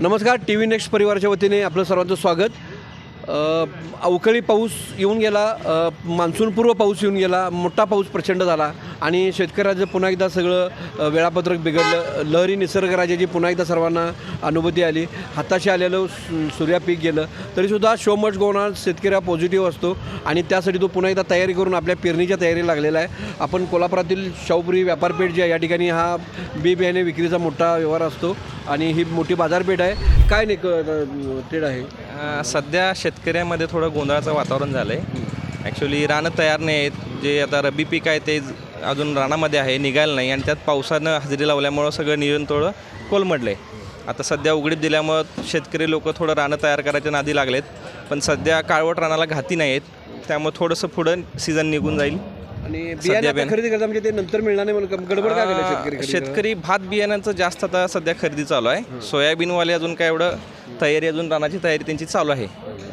नमस्कार T V next परिवाराच्या वतीने आपलं सर्वांचं स्वागत. अवकाळी पाऊस येऊन गेला मान्सूनपूर्व पाऊस येऊन गेला मोठा पाऊस प्रचंड झाला आणि शेतकऱ्याचं पुन्हा एकदा सगळं वेळापत्रक बिघडलं. लहरी निसर्गराजाची पुन्हा एकदा सर्वांना अनुभूती आली. हाताशी आलेलं सूर्यापीक सूर्या पीक गेलं. तरीसुद्धा शो मच गोणार शेतकरी हा पॉझिटिव्ह असतो आणि त्यासाठी तो पुन्हा एकदा तयारी करून आपल्या पेरणीच्या तयारी लागलेला आहे. आपण कोल्हापुरातील शाहूपुरी व्यापारपेठ जी आहे या ठिकाणी हा बी बियाणे विक्रीचा मोठा व्यवहार असतो आणि ही मोठी बाजारपेठ आहे. काय नाही ट्रेड आहे? अ, सध्या शेतकऱ्यामध्ये थोडं गोंधळाचं वातावरण झालं आहे ॲक्च्युली रानं तयार नाही आहेत. जे आता रब्बी पीक आहे ते ज- अजून रानामध्ये आहे निघायला नाही. आणि त्यात पावसानं हजेरी लावल्यामुळं सगळं नियोजन थोडं कोलमडलं आहे आता सध्या उघडीप दिल्यामुळं शेतकरी लोक थोडं रानं तयार करायच्या नादी लागलेत. पण सध्या काळवट रानाला घाती नाही आहेत त्यामुळे थोडंसं पुढं सीझन निघून जाईल. आणि बियाणे आता खरेदी करता म्हणजे ते नंतर मिळणार नाही म्हणून गडबड काय केलं शेतकरी शेतकरी भात बियाण्यांचं जास्त आता सध्या खरेदी चालू आहे. सोयाबीनवाले अजून काय एवढं तयारी अजून रानाची तयारी त्यांची चालू आहे.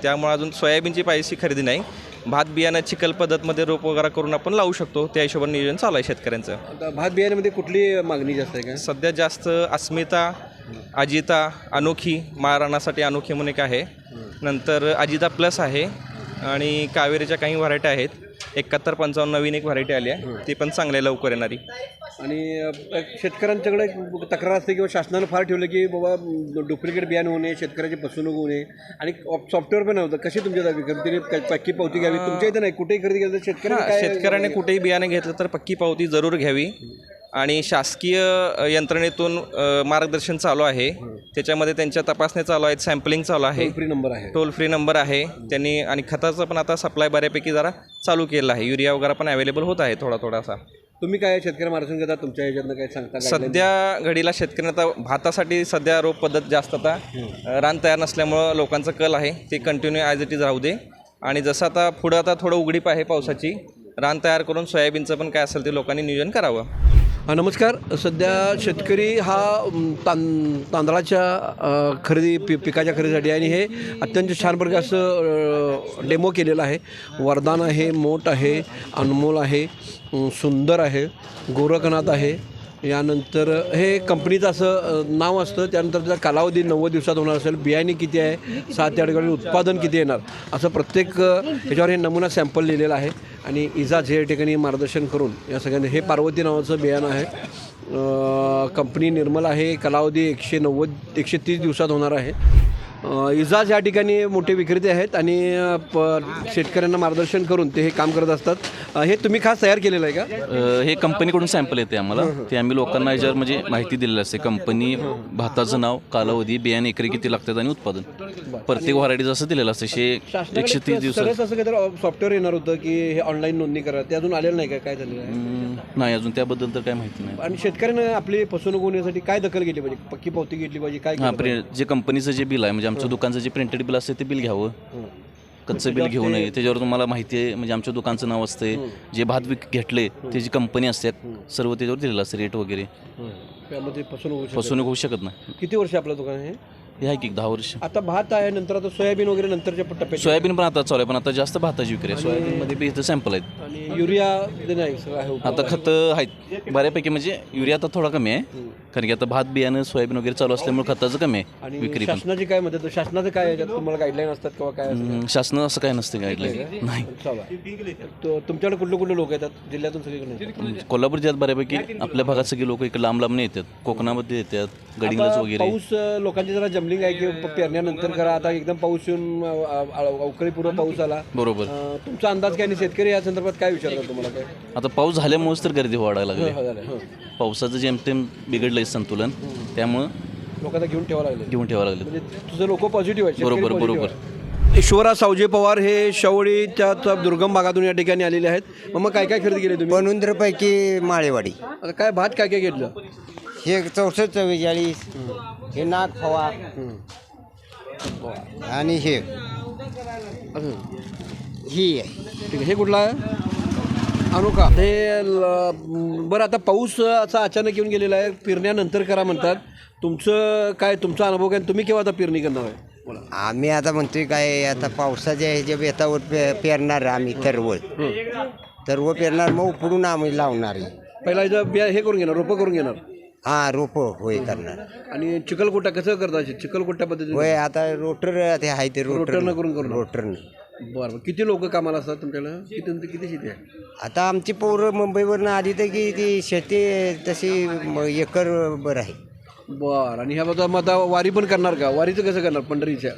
त्यामुळे अजून सोयाबीनची पाहिजे खरेदी नाही. भात बियाणं चिकल पद्धतमध्ये रोप वगैरे करून आपण लावू शकतो. त्या हिशोबाने नियोजन चालू आहे शेतकऱ्यांचं. आता भात बियाण्यामध्ये कुठली मागणी जास्त आहे का? सध्या जास्त अस्मिता अजिता अनोखी महाराणासाठी अनोखी म्हणून एक आहे. नंतर अजिता प्लस आहे. आणि कावेरीच्या काही व्हरायटी आहेत. एकाहत्तर पंचावन्न नवीन एक व्हरायटी आली आहे. ती पण चांगली आहे लवकर येणारी. आणि अ, शेतकऱ्यांच्याकडे एक तक्रार असते किंवा शासनानं फार ठेवलं की बाबा डुप्लिकेट बियाणं होणे शेतकऱ्याची फसवणूक होणे आणि सॉफ्टवेअर पण नव्हतं. कशी तुमच्या जागी खरेदी पक्की पावती घ्यावी? तुमच्या इथं नाही. कुठेही खरेदी केलं तर शेतकरी हां, शेतकऱ्याने कुठेही बियाणे घेतलं तर पक्की पावती जरूर घ्यावी. आणि शासकीय यंत्रणेतून मार्गदर्शन चालू आहे. त्याच्यामध्ये त्यांच्या तपासण्या चालू आहेत सॅम्पलिंग चालू आहे. फ्री नंबर आहे. टोल फ्री नंबर आहे. त्यांनी आणि खताचं पण आता सप्लाय बऱ्यापैकी जरा चालू केलं आहे. युरिया वगैरे पण अवेलेबल होत आहे थोडा थोडासा. तुम्ही काय शेतकरी मार्गदर्शन घेता? तुमच्या ह्याच्यातनं काय सांगता? सध्या घडीला शेतकऱ्यांना आता भातासाठी सध्या रोप पद्धत जास्त आता रान तयार नसल्यामुळं लोकांचं कल आहे. ते कंटिन्यू ॲज इट इज राहू दे. आणि जसं आता पुढं आता थोडं उघडीप आहे पावसाची रान तयार करून सोयाबीनचं पण काय असेल ते लोकांनी नियोजन करावं. नमस्कार. सध्या शेतकरी हा तां तांदळाच्या खरेदी पि पिकाच्या खरेदीसाठी आणि हे अत्यंत छान प्रकारे असं डेमो केलेलं आहे. वरदान आहे मोठ आहे अनमोल आहे सुंदर आहे गोरखनाथ आहे. यानंतर हे कंपनीचं असं नाव असतं त्यानंतर त्याचा कालावधी नव्वद दिवसात होणार असेल. बियाणे किती आहे? सात या ठिकाणी उत्पादन किती येणार? असं प्रत्येक ह्याच्यावर हे नमुना सॅम्पल लिहिलेलं आहे. आणि इजाज हे ठिकाणी मार्गदर्शन करून या सगळ्यांनी हे पार्वती नावाचं बियाणं आहे. कंपनी निर्मल आहे कालावधी एकशे नव्वद एकशे तीस दिवसात होणार आहे. इजाज या ठिकाणी मोठे विक्रेते आहेत आणि प शेतकऱ्यांना मार्गदर्शन करून ते हे काम करत असतात. हे तुम्ही खास तयार केलेलं आहे का? हे कंपनीकडून सॅम्पल येते आम्हाला. ते आम्ही लोकांना याच्यावर म्हणजे माहिती दिलेली असते. कंपनी भाताचं नाव कालावधी बियाणे एकरी किती लागतात आणि उत्पादन. प्रत्येक व्हरायटीचं असं दिलेलं असतं. शे एकशे तीस दिवसात. असं काहीतरी सॉफ्टवेअर येणार होतं की हे ऑनलाईन नोंदणी करा ते अजून आलेलं नाही का? काय झालेलं आहे? हम्म, नाही अजून. त्याबद्दल तर काय माहिती नाही. आणि शेतकऱ्यांना आपली फसवणूक होण्यासाठी काय दखल घेतली पाहिजे? पक्की पावती घेतली पाहिजे? काय जे कंपनीचं जे बिल आहे म्हणजे आमच्या दुकानचं जे प्रिंटेड बिल असते ते बिल घ्यावं. कच्चं बिल घेऊ नये त्याच्यावर तुम्हाला माहिती आहे म्हणजे आमच्या दुकानचं नाव असते जे भात विक घेतले त्याची कंपनी असते सर्व त्याच्यावर दिलेलं असतं रेट वगैरे. त्यामध्ये फसवणूक होऊ शकते. फसवणूक होऊ शकत नाही. किती वर्ष आपलं दुकान आहे हे आहे की दहा वर्ष. आता भात आहे नंतर आता सोयाबीन वगैरे नंतरच्या टप्प्यात. सोयाबीन पण आता चालू आहे पण आता जास्त भाताची विक्री. आहे सोयाबीनमध्ये बी इथं सॅम्पल आहेत. आणि युरिया ते नाही सगळं आहे आता खत आहेत. बऱ्यापैकी म्हणजे युरिया आता थोडा कमी आहे कारण की आता भात बियाणं सोयाबीन वगैरे चालू असल्यामुळे खताचं कमी आहे आणि विक्री पण. शासनाची काय मदत शासनाचं काय याच्यात तुम्हाला गाईडलाईन असतात किंवा काय असं? हम्म, शासन असं काय नसते गाईडलाईन नाही. चालू. आहे. तो- तुमच्याकडे कुठले कुठले लोक येतात? जिल्ह्यातून सगळीकडे कोल्हापूर जिल्ह्यात बऱ्यापैकी आपल्या भागात सगळे लोक इकडे लांब लांब येतात. कोकणामध्ये येतात गडिंग्लज वगैरे. पाऊस अं, लोकांची जरा जमलिंग आहे की पेरण्यानंतर करा. आता एकदम पाऊस येऊन अवकाळीपूर्व पाऊस आला. बरोबर. तुमचा अंदाज काय आणि शेतकरी या संदर्भात काय विचारतात तुम्हाला काय? आता पाऊस झाल्यामुळेच तर गर्दी वाढायला लागली. हो, झालं, हो. पावसाचं जेमतेम बिघडलंय संतुलन त्यामुळं लोकांना घेऊन ठेवावं लागले घेऊन ठेवावं लागलं म्हणजे तुझं लोक पॉझिटिव्ह आहे बरोबर, बरोबर. ईश्वरा सावजे पवार हे शवळीच्या त्या दुर्गम भागातून या ठिकाणी आलेले आहेत. मग मग काय काय खरेदी केली तुम्ही? पनुंद्रपैकी माळेवाडी. आता काय भात काय काय घेतलं? हे चौसष्ट चव्वेचाळीस. हे नाग फवा आणि हे. ही आहे. ठीक आहे हे कुठला आहे? अनोखा हे ल- बरं आता पाऊस असा अचानक येऊन गेलेला आहे. पेरण्यानंतर करा म्हणतात. तुमचं काय तुमचा अनुभव काय? तुम्ही केव्हा आता पेरणी करणार आहे? बोला आम्ही आता म्हणतोय काय आता पावसाच्या ह्याच्या बेतावर पे पेरणार आम्ही तरवळ. तरवळ पेरणार मग उपडून आम्ही लावणार आहे. पहिला इथं बिया हे करून घेणार रोपं करून घेणार. हा रोप होय करणार. आणि चिखलकोटा कसं करता चिखलकोट्या पद्धतीने होय आता रोटर ते आहे ते रोटर. रोटरनं करून करून. रोटरनं. बरं बरं. किती लोक कामाला असतात तुमच्याकडं? किती तुमची किती शेती आहे? आता आमची पोरं मुंबईवरनं आली तर की ती शेती तशी म- एकर बर आहे. बरं आणि ह्या मग आता वारी पण करणार का? वारीचं कसं करणार? पंढरीच्या?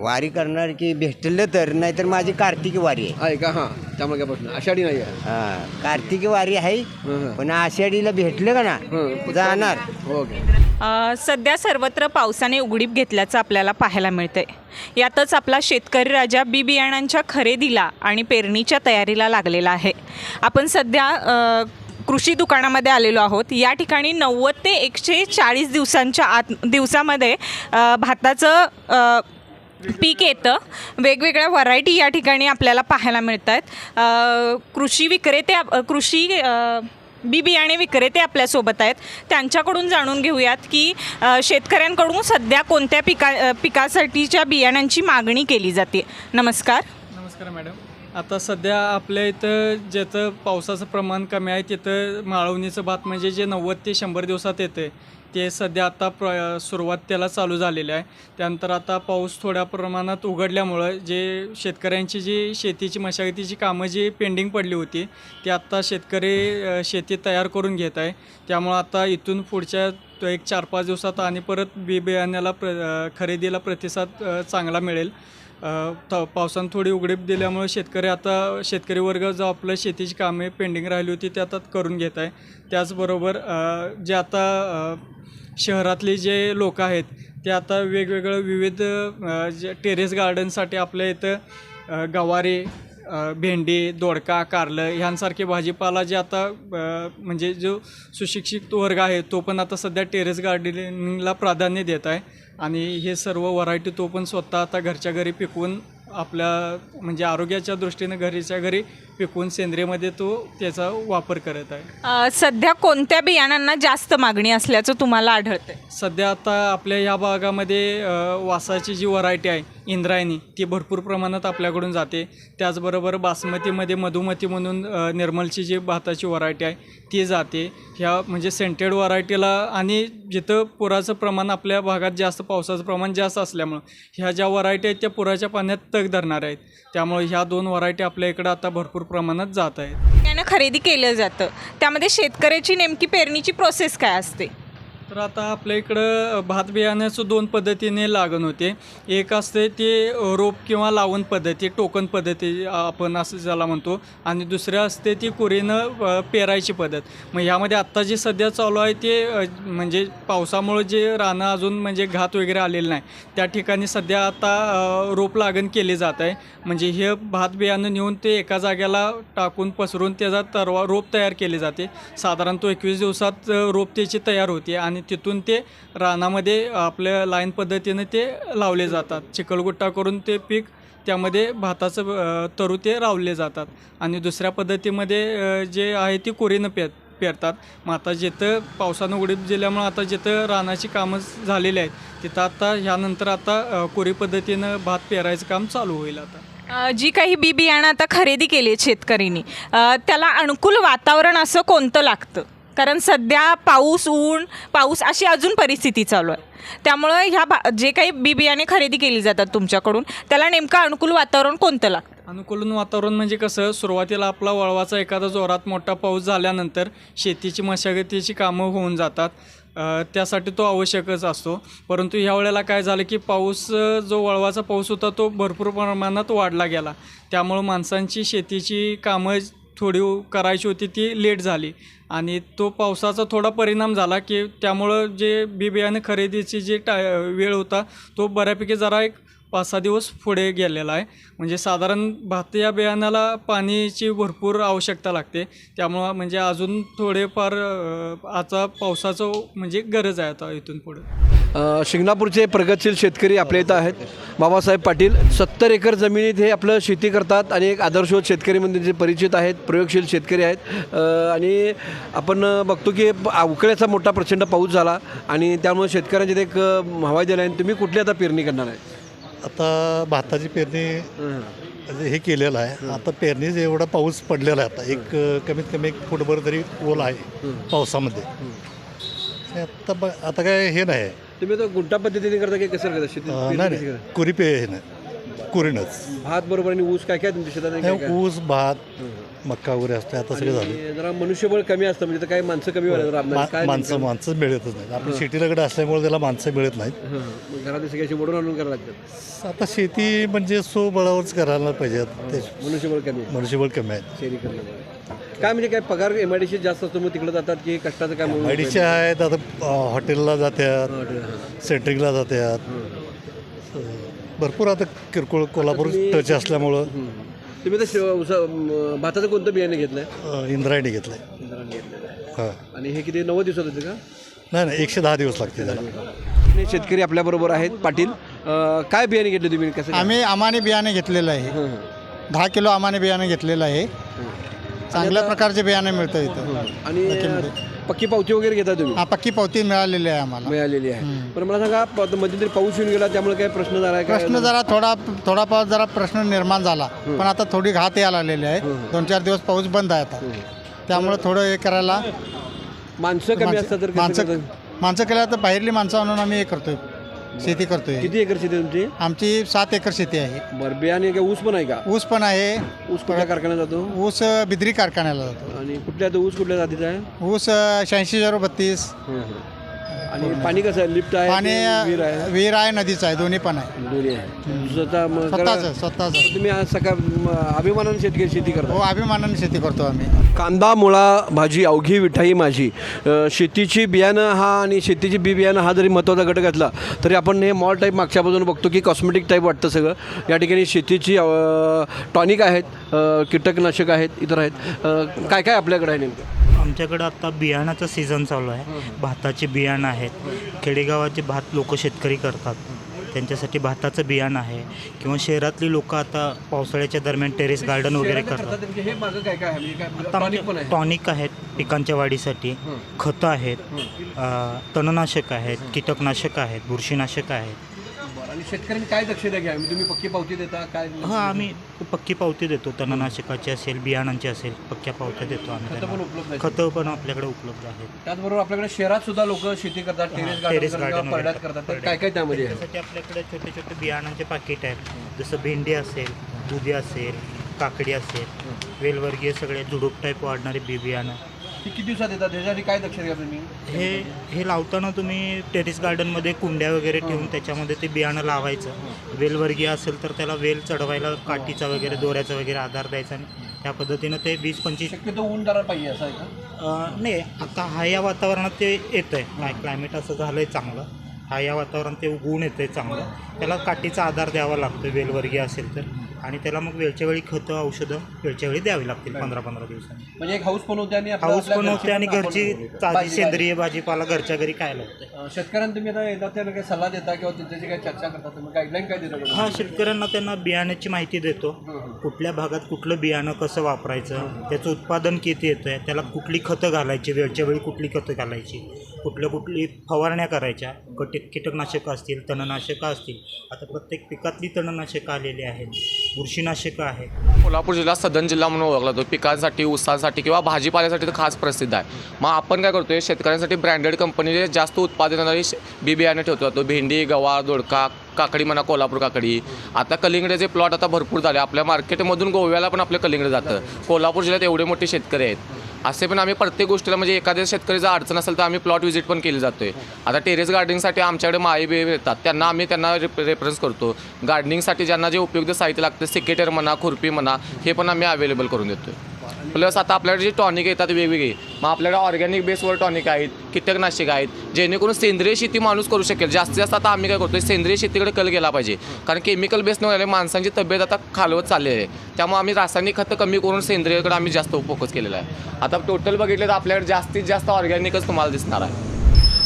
वारी करणार की भेटलं तर नाहीतर माझी कार्तिकी वारी आहे. आहे का? हां त्यामुळे काय प्रश्न. आषाढी नाही आहे. हा कार्तिकी वारी आहे. पण आषाढीला भेटलं का ना हं. जाणार. ओके. अ, सध्या सर्वत्र पावसाने उघडीप घेतल्याचं आपल्याला पाहायला मिळतंय. यातच आपला शेतकरी राजा बी बियाणांच्या खरेदीला आणि पेरणीच्या तयारीला लागलेला आहे. आपण सध्या अ, कृषी दुकानामध्ये आलेलो आहोत. या ठिकाणी नव्वद ते एकशे चाळीस दिवसांच्या आत दिवसामध्ये अ, भाताचं अ, पीक येतं. वेगवेगळ्या व्हरायटी या ठिकाणी आपल्याला पाहायला मिळत आहेत कृषी विक्रेते कृषी बी बियाणे विक्रेते आपल्यासोबत आहेत. त्यांच्याकडून जाणून घेऊयात की शेतकऱ्यांकडून सध्या कोणत्या पिका पिकासाठीच्या बियाणांची मागणी केली जाते. नमस्कार. नमस्कार मॅडम. आता सध्या आपल्या इथं जिथं पावसाचं प्रमाण कमी आहे तिथं माळवणीचं भात म्हणजे जे नव्वद ते शंभर दिवसात येते ते सध्या आता प्र सुरुवात त्याला चालू झालेलं आहे. त्यानंतर आता पाऊस थोड्या प्रमाणात उघडल्यामुळं जे शेतकऱ्यांची जी शेतीची मशागतीची कामं जी पेंडिंग पडली होती ती आत्ता शेतकरी शेती तयार करून घेत आहे. त्यामुळं आता इथून पुढच्या तो एक चार पाच दिवसात आणि परत बी बियाण्याला प्र खरेदीला प्रतिसाद चांगला मिळेल. पावसानं थोडी उघडीप दिल्यामुळे शेतकरी आता शेतकरी वर्ग जो आपलं शेतीची कामे पेंडिंग राहिली होती ते आता करून घेत आहे. त्याचबरोबर जे आता शहरातले जे लोक आहेत ते आता वेगवेगळं विविध जे टेरेस गार्डनसाठी आपल्या इथं गवारी भेंडी दोडका कारलं ह्यांसारखे भाजीपाला जे आता म्हणजे जो सुशिक्षित वर्ग आहे तो पण आता सध्या टेरेस गार्डनिंगला प्राधान्य देत आहे. आणि हे सर्व व्हरायटी तो पण स्वतः आता घरच्या घरी पिकवून आपल्या म्हणजे आरोग्याच्या दृष्टीनं घरीच्या घरी पिकवून सेंद्रियमध्ये तो त्याचा वापर करत आहे. अ, सध्या कोणत्या बियाणांना जास्त मागणी असल्याचं तुम्हाला आढळतंय? सध्या आता आपल्या या भागामध्ये अ, वासाची जी व्हरायटी आहे इंद्रायणी ती भरपूर प्रमाणात आपल्याकडून जाते. त्याचबरोबर बासमतीमध्ये मधुमती म्हणून अ, निर्मलची जी भाताची व्हरायटी आहे ती जाते. ह्या म्हणजे सेंटेड व्हरायटीला आणि जिथं पुराचं प्रमाण आपल्या भागात जास्त पावसाचं प्रमाण जास्त असल्यामुळं ह्या ज्या व्हरायटी आहेत त्या पुराच्या पाण्यात तग धरणार आहेत. त्यामुळे ह्या दोन व्हरायटी आपल्या इकडं आता भरपूर प्रमाणात जात आहेत. बियाणं खरेदी केलं जातं. त्यामध्ये शेतकऱ्याची नेमकी पेरणीची प्रोसेस काय असते? तर आता आपल्या इकडं भात बियाण्याचं दोन पद्धतीने लागण होते. एक असते ते रोप किंवा लावण पद्धती टोकन पद्धती आपण असं ज्याला म्हणतो. आणि दुसरं असते ती कुरीनं पेरायची पद्धत. मग ह्यामध्ये आत्ता जे सध्या चालू आहे ते म्हणजे पावसामुळं जे रानं अजून म्हणजे घात वगैरे आलेलं नाही त्या ठिकाणी सध्या आता रोप लागण केली जात आहे. म्हणजे हे भात बियाणं नेऊन ते एका जाग्याला टाकून पसरून त्याचा तरवा रोप तयार केले जाते. साधारण तो एकवीस दिवसात रोप त्याची तयार होते. आणि तिथून ते रानामध्ये आपल्या लाईन पद्धतीनं ते लावले जातात. चिखलगुट्टा करून ते पीक त्यामध्ये भाताचं तरू ते रावले जातात. आणि दुसऱ्या पद्धतीमध्ये जे आहे ती कोरीनं पेर पेरतात. मग आता जिथं पावसानं उडीप दिल्यामुळं आता जिथं रानाची कामं झालेली आहेत तिथं आता ह्यानंतर आता कोरी पद्धतीनं भात पेरायचं काम चालू होईल आता. जी काही बी बियाणं आता खरेदी केली आहेत शेतकऱ्यांनी त्याला अनुकूल वातावरण असं कोणतं लागतं? कारण सध्या पाऊस ऊन पाऊस अशी अजून परिस्थिती चालू आहे. त्यामुळं ह्या बा जे काही बी बियाणे खरेदी केली जातात तुमच्याकडून त्याला नेमकं अनुकूल वातावरण कोणतं लागतं? अनुकूलन वातावरण म्हणजे कसं सुरुवातीला आपला वळवाचा एखादा जोरात मोठा पाऊस झाल्यानंतर शेतीची मशागतीची कामं होऊन जातात. त्यासाठी तो आवश्यकच असतो. परंतु ह्या वेळेला काय झालं की पाऊस जो वळवाचा पाऊस होता तो भरपूर प्रमाणात वाढला गेला. त्यामुळं माणसांची शेतीची कामं थोडी करायची होती ती लेट झाली. आणि तो पावसाचा थोडा परिणाम झाला की त्यामुळं जे बी बियाणे खरेदीची जी टा वेळ होता तो बऱ्यापैकी जरा एक पाच सहा दिवस पुढे गेलेला आहे. म्हणजे साधारण भात या बियाण्याला पाण्याची भरपूर आवश्यकता लागते. त्यामुळं म्हणजे अजून थोडेफार आता पावसाचं म्हणजे गरज आहे आता इथून पुढे. शिंगणापूरचे प्रगतशील शेतकरी आपल्या इथं आहेत. बाबासाहेब पाटील सत्तर एकर जमिनीत हे आपलं शेती करतात आणि एक आदर्शवत शेतकरी म्हणजे जे परिचित आहेत प्रयोगशील शेतकरी आहेत. आणि आपण बघतो की अवकाळ्याचा मोठा प्रचंड पाऊस झाला आणि त्यामुळे शेतकऱ्यांचे एक हवाई दिला आणि तुम्ही कुठली आता पेरणी करणार आहे? आता भाताची पेरणी हे. केलेलं आहे. आता पेरणी एवढा पाऊस पडलेला आहे आता. एक कमीत कमी एक फुटभर तरी ओल आहे पावसामध्ये. आता ब आता काय हे नाही. तुम्ही तो गुंटा पद्धतीने करता की कसं करता? शेती अं, नाही कशी नाही. करता? कुरी पे हे नाही. कुरीनच. भात बरोबर आणि ऊस काय काय तुमच्या शेतात? आणि काय काय? ऊस भात मक्का वगैरे असते आता सगळं झालं. आणि जरा मनुष्यबळ कमी असतं म्हणजे तर काही माणसं कमी व्हायला जरा आपल्याला काय माणसं माणसं मिळतच नाहीत. आपल्या शेतीलाकडे असल्यामुळे त्याला माणसं मिळत नाहीत. हं, मग घरात सगळी अशी मोडून आणून करायला लागतात. आता शेती म्हणजे स्वबळावरच करायला पाहिजे ते मनुष्यबळ कमी आहे. मनुष्यबळ कमी आहेत शेती करण्यामध्ये काय म्हणजे काय पगार एम आय डी जास्त असतो मग तिकडे जातात की कष्टाचं काय म्हणून अडीचशे आहेत आता अं, हॉटेलला जातात सेंटरिंगला जातात भरपूर आता किरकोळ कोल्हापूर टच असल्यामुळं. हं. तुम्ही तर शेव- उसा- म, भाताचं कोणतं बियाणे घेतलंय? अं, इंद्रायणी घेतलंय. इंद्रायणी घेतलेलं आहे. हां. आणि हे किती नव्वद दिवसात होते का? नाही नाही एकशे दहा दिवस लागते त्याला. आणि शेतकरी आपल्याबरोबर आहेत पाटील. अं, काय बियाणे घेतले तुम्ही? कसं काय? आम्ही अमाने बियाणे घेतलेलं आहे. हं, हं. दहा किलो अमाने बियाणे घेतलेलं आहे. चांगल्या प्रकारचे बियाणे मिळतं इथं. आणि अं, पक्की पावती वगैरे घेता तुम्ही? हा पक्की पावती मिळालेली आहे आम्हाला. मिळालेली आहे. पण मला सांगा प- मध्यंतरी पाऊस येऊन गेला त्यामुळे काय प्रश्न झाला आहे प्रश्न जरा थोडा थोडा पाऊस जरा प्रश्न निर्माण झाला. पण आता थोडी घात यायला लागलेली आहे. दोन चार दिवस पाऊस बंद आहे आता. त्यामुळे थोडं हे करायला माणसं कमी असतात तर कसं माणसं? माणसं केल्या तर बाहेरली माणसं आणून आम्ही हे करतोय. शेती करतोय. किती एकर शेती आहे तुमची? आमची सात एकर शेती आहे. बरं बियाणे काय ऊस पण आहे का? ऊस पण आहे. ऊस कुठल्या कारखान्यात जातो? ऊस बिद्री कारखान्याला जातो. आणि कुठल्या तो ऊस कुठल्या जातीचा आहे? ऊस शहाऐंशी झिरो बत्तीस. आणि पाणी कसं आहे? लिफ्ट आहे पाणी की विहीर आहे? विहीर आहे नदीचं आहे दोन्ही पण आहे. दोन्ही आहे. स्वतः मग स्वतःच करा- स्वतःच. तुम्ही आज सकाळ म, अभिमानाने शेतकरी शेती करता? हो अभिमानाने शेती करतो आम्ही. कांदा मुळा भाजी अवघी विठाई माझी. अ, शेतीची बियाणं हा आणि शेतीची बी बियाणं हा जरी महत्त्वाचा घटक असला तरी आपण हे मॉल टाईप मागच्या बाजूने बघतो की कॉस्मेटिक टाईप वाटतं सगळं. या ठिकाणी शेतीची टॉनिक आहेत अ, कीटकनाशक आहेत इतर आहेत. अ, काय काय आपल्याकडे आहे नेमकं? आमच्याकडं आता बियाणाचं सीझन चालू आहे. भाताचे बियाणं आहेत. खेडेगावाचे भात लोक शेतकरी करतात. त्यांच्यासाठी भाताचं बियाणं आहे. किंवा शहरातली लोक आता पावसाळ्याच्या दरम्यान टेरेस गार्डन वगैरे करतात. काय आहे? आता आमच्या टॉनिक आहेत पिकांच्या वाढीसाठी. खतं आहेत. तणनाशक आहेत कीटकनाशक आहेत बुरशीनाशक आहेत. आणि शेतकऱ्यांनी काय दक्षता घ्या तुम्ही पक्की पावती देता काय हां आम्ही पक्की पावती देतो. तणनाशकाची असेल बियाणांची असेल पक्क्या पावत्या देतो आम्ही खतं पण त्यांना. उपलब्ध आहेत. खतं पण आपल्याकडे उपलब्ध आहेत. त्याचबरोबर आपल्याकडे शहरात सुद्धा लोक शेती करतात टेरेस टेरेस गार्डन गार्डन करतात वगैरे करतात. तर काय काय त्यामध्ये आहे? त्यासाठी आपल्याकडे छोटे छोटे बियाणांचे पाकिट आहेत. जसं भेंडी असेल दुधी असेल काकडी असेल वेलवर्गीय सगळे झुडूप टाईप वाढणारे बी बियाणं. ती किती दिवसात येतात? त्याच्यासाठी काय दक्षता घ्या तुम्ही? हे हे लावताना तुम्ही टेरेस गार्डनमध्ये कुंड्या वगैरे ठेवून त्याच्यामध्ये ते बियाणं लावायचं. वेलवर्गीय असेल तर त्याला वेल चढवायला काठीचा वगैरे दोऱ्याचा वगैरे आधार द्यायचा आणि त्या पद्धतीनं ते वीस पंचवीस शक्यतो ऊन जरा पाहिजे असं आहे का? नाही आता हा या वातावरणात ते येतं आहे क्लायमेट असं झालं आहे चांगलं. हा या वातावरणात ते उगवून येतं आहे चांगलं. त्याला काठीचा आधार द्यावा लागतो वेलवर्गीय असेल तर. आणि त्याला मग वेळच्या वेळी खतं औषधं वेळच्या वेळी द्यावी लागतील पंधरा पंधरा दिवसांनी. म्हणजे एक हाऊस पण होते आणि आपलं- हाऊस आपल्या पण घरची होते आणि आपण घरची ताजी सेंद्रिय भाजीपाला घरच्या घरी काय लागते अं, शेतकऱ्यांना तुम्ही आता येतात त्यांना काही सल्ला देता किंवा त्यांच्याशी काही चर्चा करता तुम्ही गाईडलाईन काय देता? हा शेतकऱ्यांना त्यांना बियाण्याची माहिती देतो. कुठल्या भागात कुठलं बियाणं कसं वापरायचं त्याचं उत्पादन किती येतं आहे त्याला कुठली खतं घालायची वेळच्या वेळी कुठली खतं घालायची कुठल्या कुठली फवारण्या करायच्या कटी कीटकनाशकं असतील तणनाशकं असतील. आता प्रत्येक पिकातली तणनाशकं आलेली आहेत. बुरशीनाशक आहे. कोल्हापूर जिल्हा सदन जिल्हा म्हणून ओळखला जातो. पिकांसाठी ऊसासाठी किंवा भाजीपाल्यासाठी तर खास प्रसिद्ध आहे. मग आपण काय करतोय शेतकऱ्यांसाठी ब्रँडेड कंपनीचे जास्त उत्पादन देणारी बी बियाणे ठेवतो. जातो भेंडी गवार दोडका काकडी म्हणा कोल्हापूर काकडी. आता कलिंगडाचे प्लॉट आता भरपूर झाले. आपल्या मार्केटमधून गोव्याला पण आपलं कलिंगडे जातं. कोल्हापूर जिल्ह्यात एवढे मोठे शेतकरी आहेत. असे पण आम्ही प्रत्येक गोष्टीला म्हणजे एखाद्या शेतकरीचा अडचण असेल तर आम्ही प्लॉट व्हिजिट पण केली जातोय. आता टेरेस गार्डनिंगसाठी आमच्याकडे माई बे येतात. त्यांना आम्ही त्यांना रेप रेफरन्स करतो. गार्डनिंगसाठी ज्यांना जे उपयुक्त साहित्य लागतं सिकेटर म्हणा खुरपी म्हणा हे पण आम्ही अवेलेबल करून देतोय. प्लस आता आपल्याकडे जे टॉनिक येतात वेगवेगळी मग आपल्याकडे ऑर्गॅनिक बेसवर टॉनिक आहेत कीटकनाशक आहेत जेणेकरून सेंद्रिय शेती माणूस करू शकेल. जास्तीत जास्त आता आम्ही काय करतो सेंद्रिय शेतीकडे कल गेला पाहिजे. कारण केमिकल बेस न माणसांची तब्येत आता खालवत चाललेली आहे. त्यामुळे आम्ही रासायनिक खतं कमी करून सेंद्रियकडे आम्ही जास्त फोकस केलेला आहे. आता टोटल बघितलं तर आपल्याकडे जास्तीत जास्त ऑर्गॅनिकच तुम्हाला दिसणार आहे.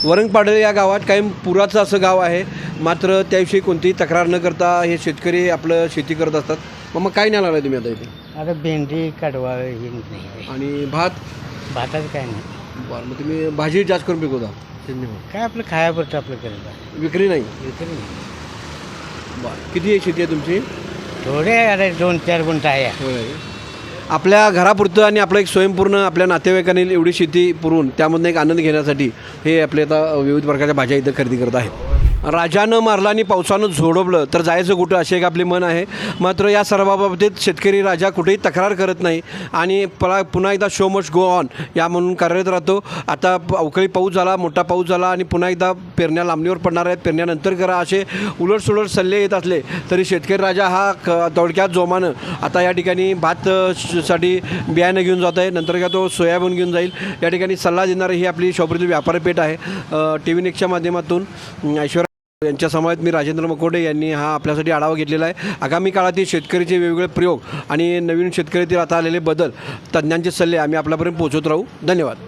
वरंगपाडे या गावात कायम पुराचं असं गाव आहे मात्र त्याविषयी कोणतीही तक्रार न करता हे शेतकरी आपलं शेती करत असतात. मग मग काय नाही लागलं तुम्ही आता इथे? आता भेंडी कडवा हे नाही. आणि भात? भाताचं काय नाही. बरं मग तुम्ही भाजी जास्त करून पिकवता? काय आपलं खायापुरतं आपलं करत विक्री नाही? आहे बरं किती आहे शेती आहे तुमची? थोडे अरे दोन चार गुंठ आहे. होय. आपल्या घरापुरतं आणि आपलं एक स्वयंपूर्ण आपल्या नातेवाईकांनी एवढी शेती पुरवून त्यामधून एक आनंद घेण्यासाठी हे आपले आता विविध प्रकारच्या भाज्या इथं खरेदी करत आहेत. राजानं मारला आणि पावसानं झोडवलं तर जायचं कुठं? असे एक आपले मन आहे. मात्र या सर्वाबाबतीत शेतकरी राजा कुठेही तक्रार करत नाही. आणि पला पुन्हा एकदा शो मस्ट गो ऑन या म्हणून कार्यरत राहतो. आता अवकाळी पाऊस झाला मोठा पाऊस झाला आणि पुन्हा एकदा पेरण्या लांबणीवर पडणार आहेत. पेरण्यानंतर करा असे उलटसुलट सल्ले येत असले तरी शेतकरी राजा हा क थोडक्यात जोमानं. आता या ठिकाणी भात साठी बियाणं घेऊन जात आहे नंतर का तो सोयाबीन घेऊन जाईल. या ठिकाणी सल्ला देणारी ही आपली शॉपरीतील व्यापारपेठ आहे. टी व्ही नेक्सच्या माध्यमातून. ऐश्वर्या यांच्या समवेत मी राजेंद्र मकोडे यांनी हा आपल्यासाठी आढावा घेतलेला आहे. आगामी काळातील शेतकरीचे वेगवेगळे प्रयोग आणि नवीन शेतकरीतील आता आलेले बदल तज्ज्ञांचे सल्ले आम्ही आपल्यापर्यंत पोहोचवत राहू. धन्यवाद.